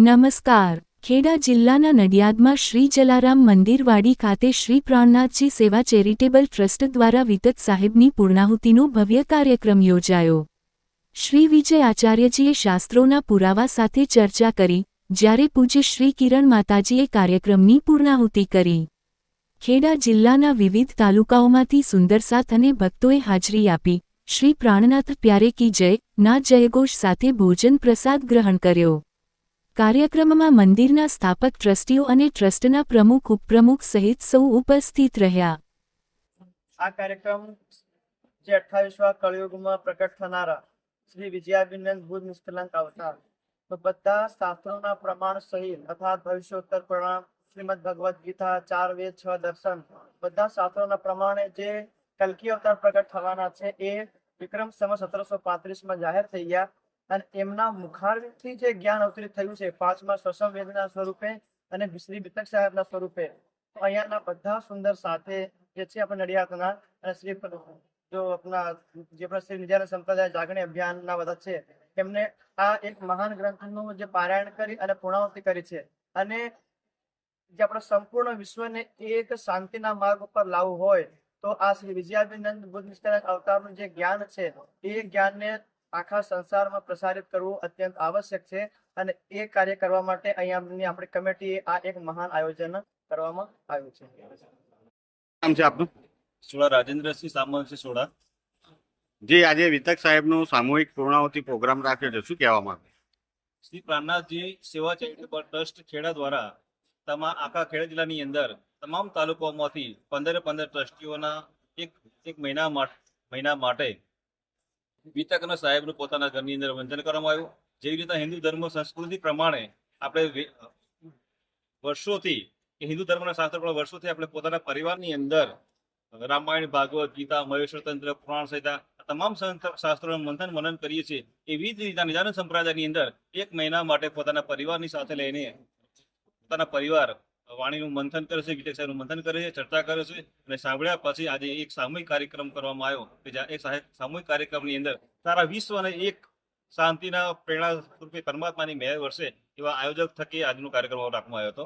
નમસ્કાર. ખેડા જિલ્લાના નડિયાદમાં શ્રી જલારામ મંદિરવાડી ખાતે શ્રી પ્રાણનાથજી સેવા ચેરિટેબલ ટ્રસ્ટ દ્વારા વિતત સાહેબની પૂર્ણાહુતિનો ભવ્ય કાર્યક્રમ યોજાયો. શ્રી વિજય આચાર્યજીએ શાસ્ત્રોના પુરાવા સાથે ચર્ચા કરી, જ્યારે પૂજ્ય શ્રી કિરણ માતાજીએ કાર્યક્રમની પૂર્ણાહુતિ કરી. ખેડા જિલ્લાના વિવિધ તાલુકાઓમાંથી સુંદરસાથ અને ભક્તોએ હાજરી આપી. શ્રી પ્રાણનાથ પ્યારે કી જય, ના જયઘોષ સાથે ભોજન પ્રસાદ ગ્રહણ કર્યો. કાર્યક્રમમાં મંદિરના સ્થાપક ટ્રસ્ટીઓ અને ટ્રસ્ટના પ્રમુખ ઉપપ્રમુખ સહિત સૌ ઉપસ્થિત રહ્યા. આ કાર્યક્રમ જે અઠ્ઠાવીસમાં કળયુગમાં પ્રકટ થનારા શ્રી વિજયાભિનંદ બુદ્ધ નિષ્કલંક અવતાર, તો બધા શાસ્ત્રોના પ્રમાણ સહિત અર્થાત ભવિષ્યોત્તર પ્રમાણ, શ્રીમદ ભગવદ્ ગીતા, ચાર વેદ, છ દર્શન, બધા શાસ્ત્રોના પ્રમાણે જે કલકી અવતાર પ્રકટ થવાના છે એ વિક્રમ સમ સત્રસો પાંત્રીસમાં જાહેર થઈ ગયા. અને એમના મુખારથી જે જ્ઞાન અવતરિત થયું છે, પાંચમા સ્વસમ વેદના સ્વરૂપે અને શ્રી બિતક સાહેબના સ્વરૂપે અહીંયાના બધા સુંદર સાથે જે છે આપણે નડિયાદના અને શ્રી જો આપણા જે પણ શ્રી નિજાના સંપ્રદાય જાગણી અભિયાનના બધા છે એમને આ એક મહાન ગ્રંથનું જે પારાયણ કરી અને પૂર્ણાવૃત્તિ કરી છે. અને જે આપણા સંપૂર્ણ વિશ્વને એક શાંતિના માર્ગ ઉપર લાવવું હોય, તો આ શ્રી વિજયાભિનંદ બુદ્ધ નિષ્કલંક અવતારનું જે જ્ઞાન છે, એ જ્ઞાનને આખા સંસારમાં પ્રસારિત કરવું અત્યંત આવશ્યક છે અને એ કાર્ય કરવા માટે અહીંયાની આપણી કમિટીએ આ એક મહાન આયોજન કરવામાં આવ્યું છે. નામ છે આપનું? સોડા રાજેન્દ્રસિંહ સામલ છે સોળા જે આજે વિતક સાહેબનો સામૂહિક પૂર્ણાવતી પ્રોગ્રામ રાખ્યો છે. શું કહેવા માંગે? શ્રી પ્રાણનાથજી સેવા ચેરિટેબલ ટ્રસ્ટ ખેડા દ્વારા તમામ આખા ખેડા જિલ્લાની અંદર તમામ તાલુકાઓમાંથી પંદરે પંદર ટ્રસ્ટીઓના એક એક મહિના મહિના માટે વિતકના સાહેબનું પોતાના ઘરની અંદર વંદન કરવામાં આવ્યું. જેવી રીતે હિન્દુ ધર્મ સંસ્કૃતિ પ્રમાણે આપણે વર્ષોથી હિન્દુ ધર્મના શાસ્ત્ર પણ વર્ષોથી આપણે પોતાના પરિવારની અંદર રામાયણ, ભાગવત, ગીતા, મહેશ્વર તંત્ર, પુરાણ સંહિતા તમામ સંત- શાસ્ત્રોનું મંથન મનન કરીએ છીએ. એવી જ રીતે નિજાનંદ સંપ્રદાયની અંદર એક મહિના માટે પોતાના પરિવારની સાથે લઈને પોતાના પરિવાર વાણીનું મંથન કરે છે ગીતા સાહેબનું મંથન કરે છે, ચર્ચા કરે છે અને સાંભળ્યા પછી આજે એક સામૂહિક કાર્યક્રમ કરવામાં આવ્યો કે જ્યાં એક સામૂહિક કાર્યક્રમની અંદર સારા વિશ્વને એક શાંતિના પ્રેરણા સ્વરૂપે પરમાત્માની મહેર વર્ષે એવા આયોજક થકી આજનો કાર્યક્રમ રાખવામાં આવ્યો હતો.